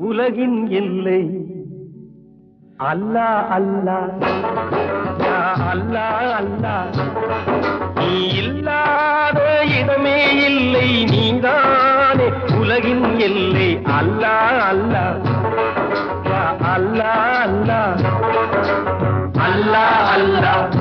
உலகின் எல்லை. அல்லா அல்லா. அல்லா அல்லா. நீ இல்லாத இடமே இல்லை நீதானே உலகின் எல்லை. அல்லா அல்லா. அல்லா அல்லா. அல்லா அல்லா.